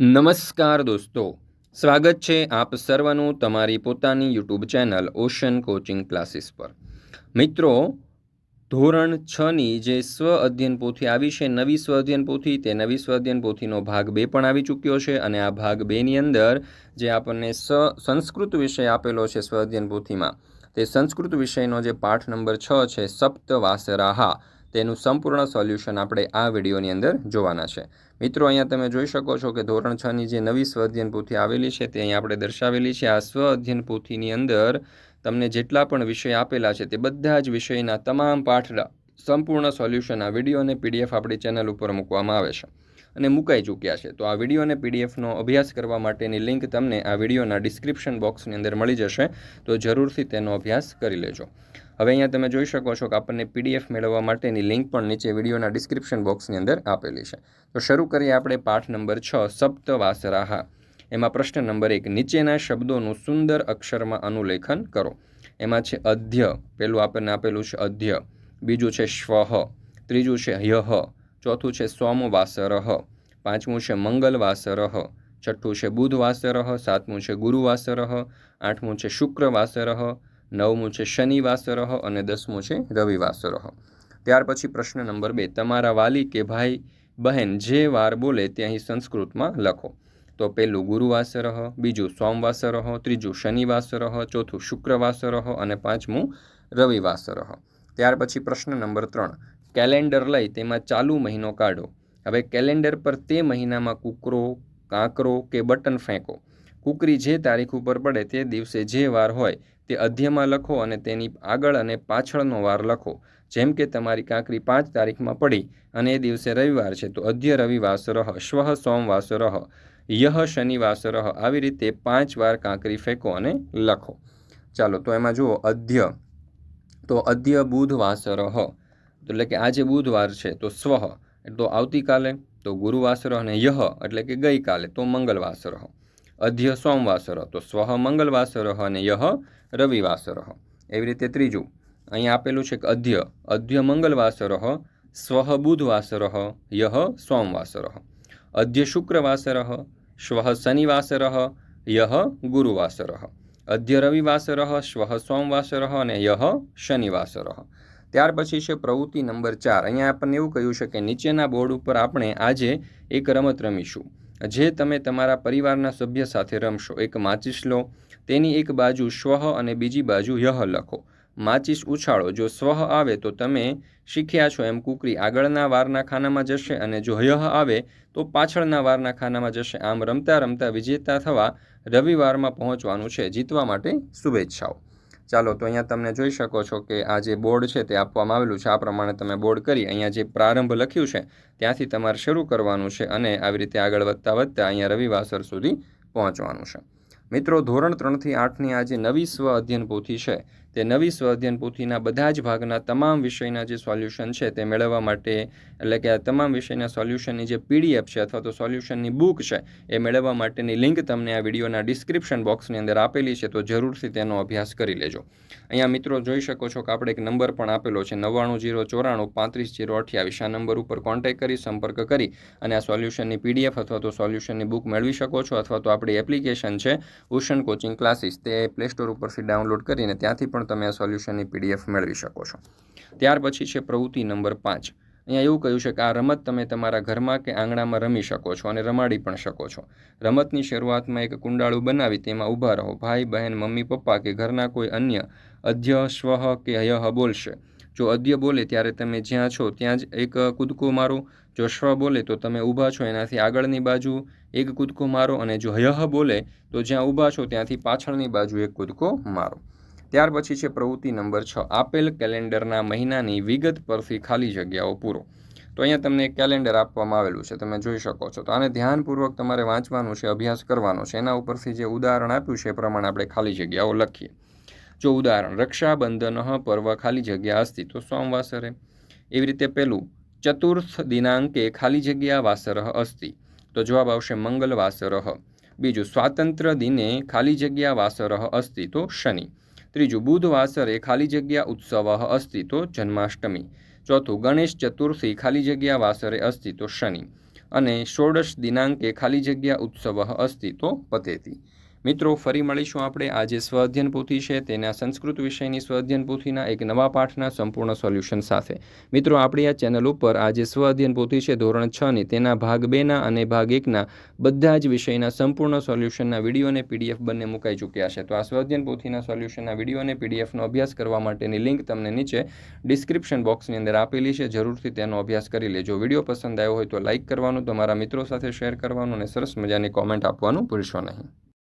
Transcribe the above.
નમસ્કાર દોસ્તો. સ્વાગત છે આપ સર્વનું તમારી પોતાની YouTube channel Ocean Coaching Classes પર. મિત્રો, ધોરણ છની જે સ્વ અધ્યયન પોથી આવી છે, નવી સ્વ અધ્યયન પોથી, તે નવી સ્વ અધ્યયન પોથીનો ભાગ બે પણ આવી ચૂક્યો છે અને આ ભાગ બેની અંદર જે આપણને સંસ્કૃત વિષય આપેલો છે સ્વ અધ્યયન પોથીમાં, તે સંસ્કૃત વિષયનો જે પાઠ નંબર છ છે સપ્ત વાસરાહા તેનું સંપૂર્ણ સોલ્યુશન આપણે આ વિડીયોની અંદર જોવાના છે. મિત્રો, અહીંયા તમે જોઈ શકો છો કે ધોરણ છની જે નવી સ્વ અધ્યયન પોથી આવેલી છે, તે અહીં આપણે દર્શાવેલી છે. આ સ્વ અધ્યયન પોથીની અંદર તમને જેટલા પણ વિષય આપેલા છે, તે બધા જ વિષયના તમામ પાઠના સંપૂર્ણ સોલ્યુશન આ વીડિયો અને પીડીએફ આપણી ચેનલ ઉપર મૂકવામાં આવે છે. અને મુકાઈ ચૂક્યા છે. તો આ વીડિયો અને પીડીએફનો અભ્યાસ કરવા માટેની લિંક તમને આ વિડીયોના ડિસ્ક્રિપ્શન બોક્સની અંદર મળી જશે, તો જરૂરથી તેનો અભ્યાસ કરી લેજો. હવે અહીંયા તમે જોઈ શકો છો કે આપણને પીડીએફ મેળવવા માટેની લિંક પણ નીચે વિડીયોના ડિસ્ક્રિપ્શન બોક્સની અંદર આપેલી છે. તો શરૂ કરીએ આપણે પાઠ નંબર છ સપ્ત વાસરાહા એમાં પ્રશ્ન નંબર એક, નીચેના શબ્દોનું સુંદર અક્ષરમાં અનુલેખન કરો. એમાં છે અધ્ય, પેલું આપણને આપેલું છે અધ્ય. બીજું છે શ્વહ. ત્રીજું છે યહ. ચોથું છે સોમવાસરહ પાંચમું છે મંગલવાસરહ છઠ્ઠું છે બુધવાસરહ સાતમું છે ગુરુવાસરહ આઠમું છે શુક્રવાસરહ નવમું છે શનિવાસરહ અને દસમું છે રવિવાસરહ ત્યાર પછી પ્રશ્ન નંબર બે. તમારા વાલી કે ભાઈ બહેન જે વાર બોલે તે અહીં સંસ્કૃતમાં લખો. તો પહેલું ગુરુવાસરહ બીજું સોમવાસરહ ત્રીજું શનિવાસરહ ચોથું શુક્રવાસરહ અને પાંચમું રવિવાસરહ ત્યાર પછી પ્રશ્ન નંબર ત્રણ. કેલેન્ડર લઈ તેમાં ચાલુ મહિનો કાઢો. હવે કેલેન્ડર પર તે મહિનામાં કૂકરો, કાંકરો કે બટન ફેંકો. કુકરી જે તારીખ ઉપર પડે તે દિવસે જે વાર હોય તે અધ્યમાં લખો અને તેની આગળ અને પાછળનો વાર લખો. જેમ કે તમારી કાંકરી પાંચ તારીખમાં પડી અને એ દિવસે રવિવાર છે, તો અધ્ય રવિવાસરહ શ્વહ સોમવાસરહ યહ શનિવાસરહ આવી રીતે પાંચ વાર કાંકરી ફેંકો અને લખો. ચાલો, તો એમાં જુઓ, અધ્ય. તો અધ્ય બુધવાસરહ એટલે કે આજે બુધવાર છે, તો સ્વહ તો આવતીકાલે, તો ગુરુવાસર અને યહ, એટલે કે ગઈકાલે, તો મંગળવાસર. અધ્ય સોમવાસર, તો સ્વહ મંગળવાસર અને યહ, રવિવાસર. એવી રીતે ત્રીજું અહીં આપેલું છે કે અધ્ય અધ્ય મંગળવાસર સ્વહ બુધવાસર, યહ, સોમવાસર. અધ્ય શુક્રવાસર શ્વ શનિવાસર, યહ, ગુરુવાસર. અધ્ય રવિવાસર શ્વઃ સોમવાસર અને યહ, શનિવાસર. ત્યાર પછી છે પ્રવૃત્તિ નંબર ચાર. અહીંયા આપણને એવું કહ્યું છે કે નીચેના બોર્ડ ઉપર આપણે આજે એક રમત રમીશું. જે તમે તમારા પરિવારના સભ્ય સાથે રમશો. એક માચિસ લો, તેની એક બાજુ સ્વહ અને બીજી બાજુ યહ લખો. માચિસ ઉછાળો. જો સ્વહ આવે તો તમે શીખ્યા છો એમ કુકરી આગળના વારના ખાનામાં જશે અને જો યહ આવે તો પાછળના વારના ખાનામાં જશે. આમ રમતા રમતા વિજેતા થવા રવિવારમાં પહોંચવાનું છે. જીતવા માટે શુભેચ્છાઓ. ચાલો, તો અહીંયા તમને જોઈ શકો છો કે આ જે બોર્ડ છે તે આપવામાં આવેલું છે. આ પ્રમાણે તમે બોર્ડ કરી અહીંયા જે પ્રારંભ લખ્યું છે, ત્યાંથી તમારે શરૂ કરવાનું છે અને આવી રીતે આગળ વધતા વધતા અહીંયા રવિવાસર સુધી પહોંચવાનું છે. મિત્રો, ધોરણ ત્રણથી આઠની આ જે નવી સ્વ અધ્યયન પોથી છે તે નવી સ્વ પોથીના બધા જ ભાગના તમામ વિષયના જે સોલ્યુશન છે તે મેળવવા માટે, એટલે કે આ તમામ વિષયના સોલ્યુશનની જે પીડીએફ છે અથવા તો સોલ્યુશનની બુક છે, એ મેળવવા માટેની લિંક તમને આ વિડીયોના ડિસ્ક્રિપ્શન બોક્સની અંદર આપેલી છે, તો જરૂરથી તેનો અભ્યાસ કરી લેજો. અહીંયા મિત્રો જોઈ શકો છો કે આપણે એક નંબર પણ આપેલો છે, નવ્વાણું જીરો ચોરાણું પાંત્રીસ જીરો અઠ્યાવીસ. આ નંબર ઉપર કોન્ટેક્ટ કરી, સંપર્ક કરી અને આ સોલ્યુશનની પીડીએફ અથવા તો સોલ્યુશનની બુક મેળવી શકો છો અથવા તો આપણી એપ્લિકેશન છે ઓશન કોચિંગ ક્લાસીસ તે પ્લે સ્ટોર ઉપરથી ડાઉનલોડ કરીને ત્યાંથી પણ પણ તમે આ સોલ્યુશનની પીડીએફ મેળવી શકો છો. ત્યાર પછી છે પ્રવૃત્તિ નંબર પાંચ. અહીંયા એવું કહ્યું છે કે આ રમત તમે તમારા ઘરમાં કે આંગણામાં રમી શકો છો અને રમાડી પણ શકો છો. રમતની શરૂઆતમાં એક કુંડાળું બનાવી તેમાં ઊભા રહો. ભાઈ, બહેન, મમ્મી, પપ્પા કે ઘરના કોઈ અન્ય અધ્ય સ્વહ કે હયહ બોલશે. જો અદ્ય બોલે ત્યારે તમે જ્યાં છો ત્યાં જ એક કૂદકો મારો. જો શ્વ બોલે તો તમે ઊભા છો એનાથી આગળની બાજુ એક કૂદકો મારો અને જો હયહ બોલે તો જ્યાં ઊભા છો ત્યાંથી પાછળની બાજુ એક કૂદકો મારો. ત્યાર પછી છે પ્રવૃત્તિ નંબર છ, આપેલ કેલેન્ડરના મહિનાની વિગત પરથી ખાલી જગ્યાઓ પૂરો. તો અહીંયા તમને એક કેલેન્ડર આપવામાં આવેલું છે, તમે જોઈ શકો છો. તો આને ધ્યાનપૂર્વક તમારે વાંચવાનું છે, અભ્યાસ કરવાનો છે. એના ઉપરથી જે ઉદાહરણ આપ્યું છે એ પ્રમાણે આપણે ખાલી જગ્યાઓ લખીએ. જો ઉદાહરણ, રક્ષાબંધન, પર્વ, ખાલી જગ્યા અસ્તિ, તો સોમવાસરે એવી રીતે પેલું ચતુર્થ દિનાંકે ખાલી જગ્યા વાસરહ અસ્તિ. તો જવાબ આવશે મંગલ વાસરહ બીજું સ્વાતંત્ર્ય દિને ખાલી જગ્યા વાસરહ અસ્તિ, તો શનિ. ત્રીજું બુધવાસરે ખાલી જગ્યા ઉત્સવ અસ્તિ તો જન્માષ્ટમી. ચોથું ગણેશ ચતુર્થી ખાલી જગ્યા વાસરે અસ્તિ તો શનિ. અને ષોડશ દિનાંકે ખાલી જગ્યા ઉત્સવ અસ્તિ તો પતેતી. મિત્રો, ફરી મળીશું આપણે આ જે સ્વ અધ્યયન પોથી છે તેના સંસ્કૃત વિષયની સ્વ અધ્યયન પોથીના એક નવા પાઠના સંપૂર્ણ સોલ્યુશન સાથે. મિત્રો, આપણી આ ચેનલ ઉપર આ જે સ્વ અધ્યયન પોથી છે ધોરણ છની તેના ભાગ બેના અને ભાગ એકના બધા જ વિષયના સંપૂર્ણ સોલ્યુશનના વીડિયો અને પીડીએફ બંને મુકાઈ ચૂક્યા છે. તો આ સ્વઅધ્યયન પોથીના સોલ્યુશનના વીડિયો અને પીડીએફનો અભ્યાસ કરવા માટેની લિંક તમને નીચે ડિસ્ક્રિપ્શન બોક્સની અંદર આપેલી છે. જરૂરથી તેનો અભ્યાસ કરી લેજો. વીડિયો પસંદ આવ્યો હોય તો લાઇક કરવાનું, તમારા મિત્રો સાથે શેર કરવાનું અને સરસ મજાની કોમેન્ટ આપવાનું ભૂલશો નહીં.